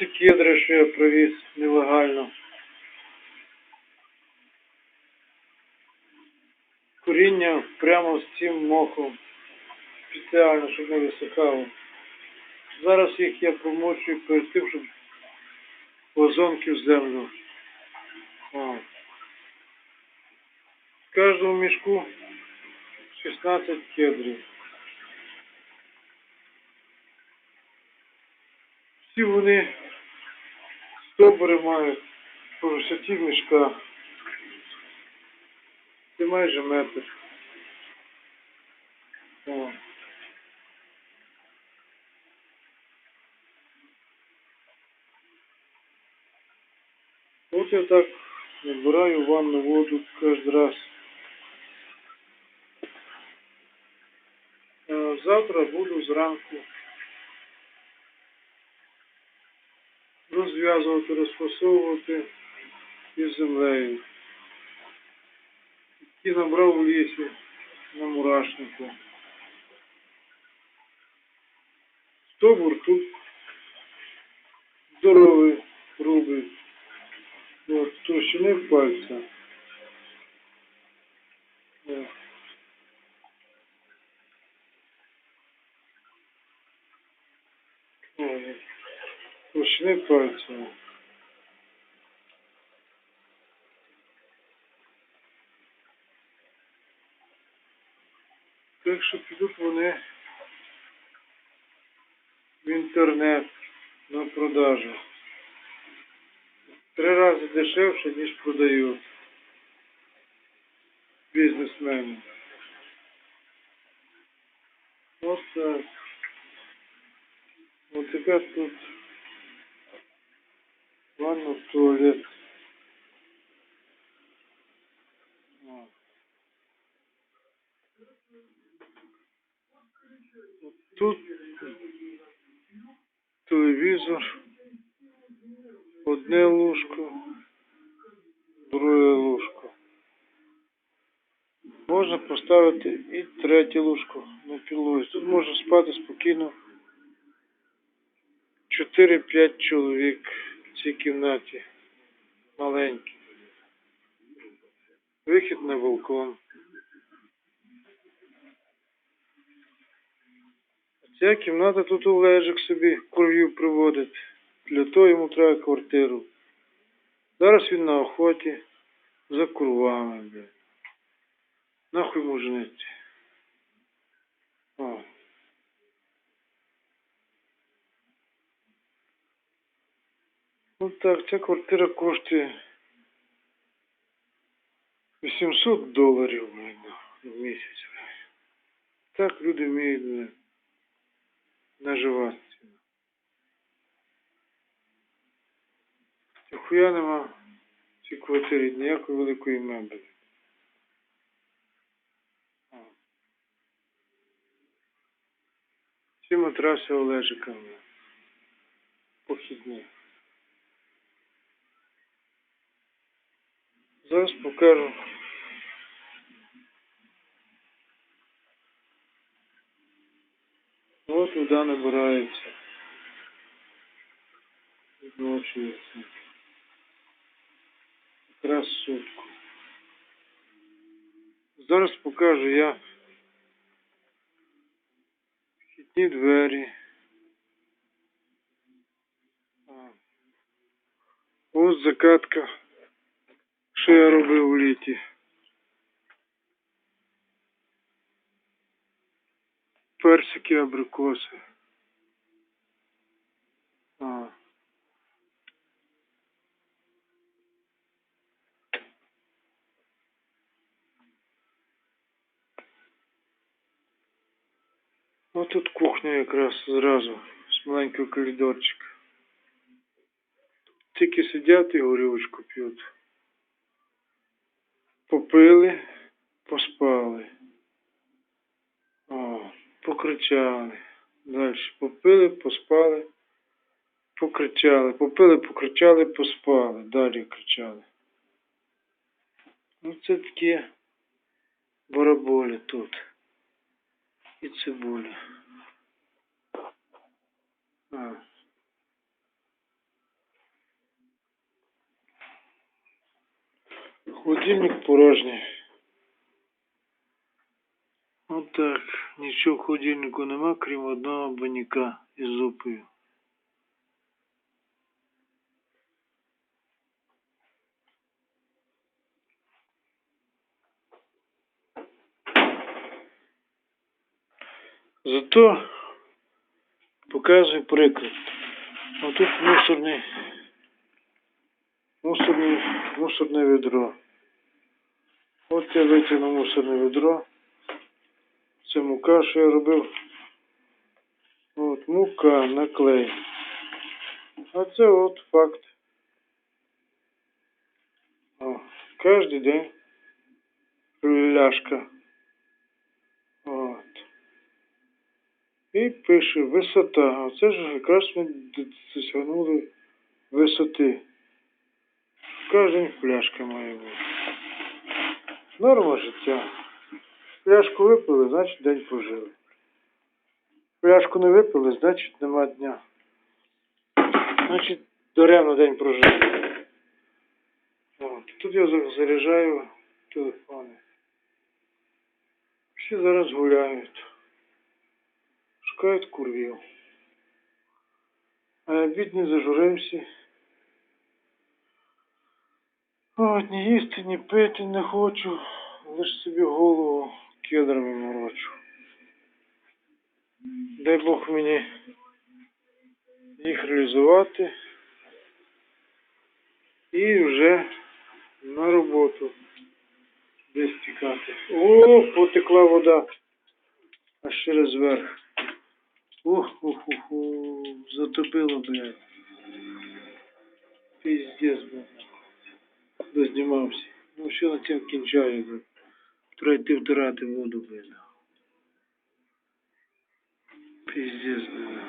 ці кедри, що я привіз нелегально. Коріння прямо з цим мохом. Спеціально, щоб не висихало. Зараз їх я промочую перед тим, щоб вазонки в землю. О. В кожному мішку 16 кедрів. Всі вони стовбури мають по висоті мішка. Це майже метр. О. От я так набираю ванну воду кожен раз. Е, Завтра буду зранку розв'язувати, розфасовувати із землею. Які набрав у лісі на мурашнику. Стовбур тут здоровий, грубий. От, товщини пальця. О. О, Товщини пальця. Так що підуть вони в інтернет на продажу. Три рази дешевше, ніж продають бізнесмени. Ось так. Ось тепер тут ванна, туалет. Тут телевізор, одне ложко, друге ложко. Можна поставити і третє ложко на підлозі. Тут можна спати спокійно 4-5 чоловік в цій кімнаті. Маленький. Вихід на балкон. Ця кімната тут Олежик собі курвів приводить. Для того йому треба квартиру. Зараз він на охоті за курвами, блядь. Нахуй йому жениться. О. Ну так, ця квартира коштує 800 доларів в місяць. Так люди вміють наживатися. Хуя нема в цій квартирі ніякої великої меблі. О. Ці матраси Олежика блядь, похідні. Зараз покажу. От вода набирається. Відночується. Якраз сутку. Зараз покажу я вхідні двері. Ось закатка. Що я робив у літі? Персики, абрикоси. А. Ось тут кухня якраз зразу, з маленького коридорчика. Тільки сидять і горілочку п'ють. Попили, поспали. О, покричали. Далі. Попили, поспали, покричали. Попили, покричали, поспали. Далі кричали. Ну це такі бараболі тут. І цибуля. А. Холодильник порожній. Отак. Нічого в холодильнику нема, крім одного баняка із зупою. Зато показую приклад. А тут мусорний, мусорний, мусорне відро. От я витягнув мусорне відро. Це мука, що я робив. От, мука, наклей. А це от факт. О, кожен день пляшка. От. І пише висота. Оце ж якраз ми досягнули висоти. Кожен пляшка має бути. Норма життя. Пляшку випили, значить день пожили. Пляшку не випили, значить нема дня. Значить, даремно день прожили. От. Тут я заряджаю телефони. Всі зараз гуляють. Шукають курвів. А я бідний зажурився. От, ні їсти, ні пити не хочу. Лиш собі голову кедрами морочу. Дай Бог мені їх реалізувати. І вже на роботу десь тікати. О, потекла вода. Аж через верх. Ох, ох, ох, ох, затопило, блядь. Пиздец, блядь. Дознімався. Ну, все на цьому кінчаю, блядь. Треба йти втирати воду, блядь. Пиздец, блядь.